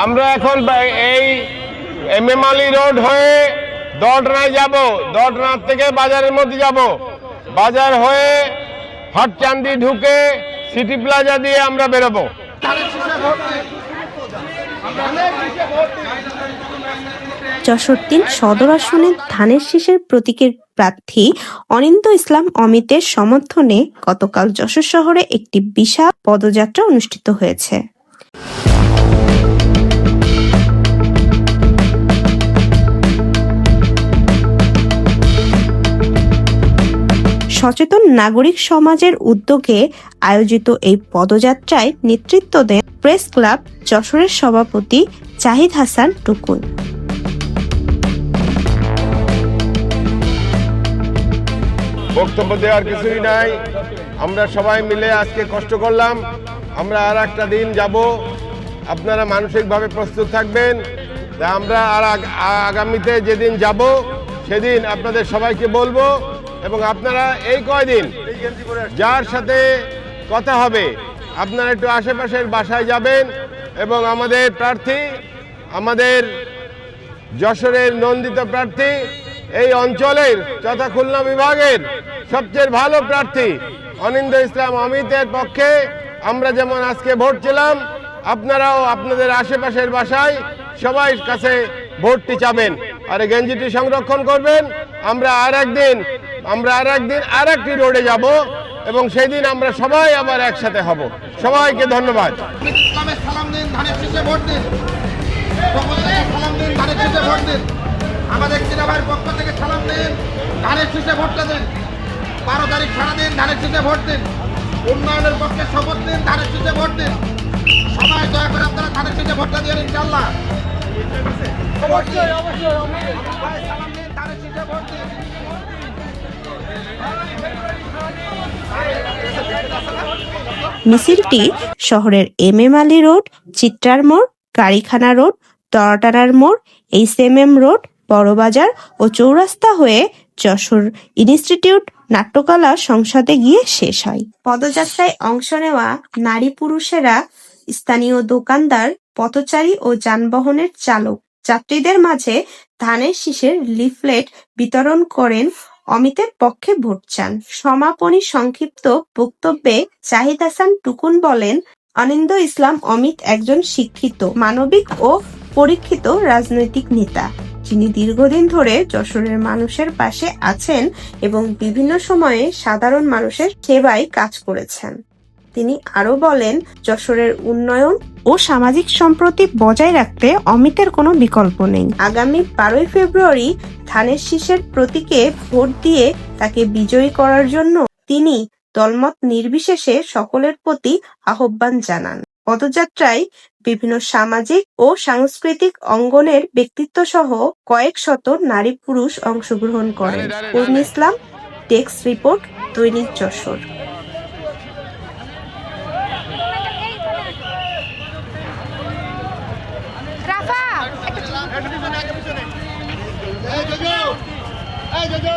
আমরা এখন এই এম এম আলী রোড হয়ে দডনায় যাব। দডনার থেকে বাজারের মধ্যে যাব। বাজার হয়ে হটচান্দি ঢুকে সিটি প্লাজা দিয়ে আমরা বেরোবো। যশোর তিন সদর আসনে ধানের শীষের প্রতীকের প্রার্থী অনিন্দ ইসলাম অমিতের সমর্থনে গতকাল যশোর শহরে একটি বিশাল পদযাত্রা অনুষ্ঠিত হয়েছে। সচেতন নাগরিক সমাজের উদ্যোগে আয়োজিত এই পদযাত্রায় নেতৃত্ব দেন প্রেস ক্লাব যশোরের সভাপতি জাহিদ হাসান টুকুন বক্তব্য দেওয়ার কিছুই নাই। আমরা সবাই মিলে আজকে কষ্ট করলাম। আমরা আর একটা দিন যাব। আপনারা মানসিকভাবে প্রস্তুত থাকবেন। আমরা আর আগ- আগামীতে যেদিন যাব, সেদিন আপনাদের সবাইকে বলব। এবং আপনারা এই কয়দিন যার সাথে কথা হবে, আপনারা একটু আশেপাশের বাসায় যাবেন এবং আমাদের প্রার্থী, আমাদের যশোরের নন্দিত প্রার্থী, এই অঞ্চলের তথা খুলনা বিভাগের সবচেয়ে ভালো প্রার্থী অনিন্দ ইসলাম অমিতের পক্ষে আমরা যেমন আজকে ভোট ছিলাম আপনারাও আপনাদের আশেপাশের বাসায় সবাই কাছে ভোটটি চাবেন। আর গেঞ্জিটি সংরক্ষণ করবেন, আমরা আর একদিন আমরা আর একদিন আর একটি রোডে যাব এবং সেই দিন আমরা সবাই আবার একসাথে হব। সবাইকে ধন্যবাদ। আমাদের পক্ষ থেকে সালাম দিন ধানের শীষে ভোটটা দিন। বারো তারিখ সারাদিন ধানের শীষে ভোট দিন। উন্নয়নের পক্ষে শপথ দিন ধানের শীষে ভোট দিন। সবাই দয়া করে আপনারা ধানের শীষে ভোটটা দিয়ে ইনশাল্লাহ অবশ্যই অবশ্যই। সালাম দিন ধানের শীষে ভোট দিন। মিছিলটি শহরের এম এম আলী রোড, চিত্রার মোড়, কারিখানা রোড, তরাটানার মোড়, H M M road, Burrabazar ও চৌরাস্তা হয়ে যশোর ইনস্টিটিউট নাট্যকলা সংসদে গিয়ে শেষ হয়। পদযাত্রায় অংশ নেওয়া নারী পুরুষেরা স্থানীয় দোকানদার, পথচারী ও যানবাহনের চালক, যাত্রীদের মাঝে ধানের শীষের লিফলেট বিতরণ করেন অমিতের পক্ষে ভোট চান। সমাপনী সংক্ষিপ্ত বক্তব্যে জাহিদ হাসান টুকুন বলেন, অনিন্দ ইসলাম অমিত একজন শিক্ষিত, মানবিক ও পরীক্ষিত রাজনৈতিক নেতা। যিনি দীর্ঘদিন ধরে যশোরের মানুষের পাশে আছেন এবং বিভিন্ন সময়ে সাধারণ মানুষের সেবায় কাজ করেছেন। তিনি আরও বলেন যশোরের উন্নয়ন ও সামাজিক সম্প্রতি বজায় রাখতে অমিতের কোনো বিকল্প নেই। আগামী বারোই ফেব্রুয়ারি ধানের শীষের প্রতীকে ভোট দিয়ে তাকে বিজয়ী করার জন্য তিনি দলমত নির্বিশেষে সকলের প্রতি আহ্বান জানান। পদযাত্রায় বিভিন্ন সামাজিক ও সাংস্কৃতিক অঙ্গনের ব্যক্তিত্ব সহ কয়েক শত নারী পুরুষ অংশগ্রহণ করেন। ইসলাম টেক্স রিপোর্ট দৈনিক যশোর। এই জজো এই জজো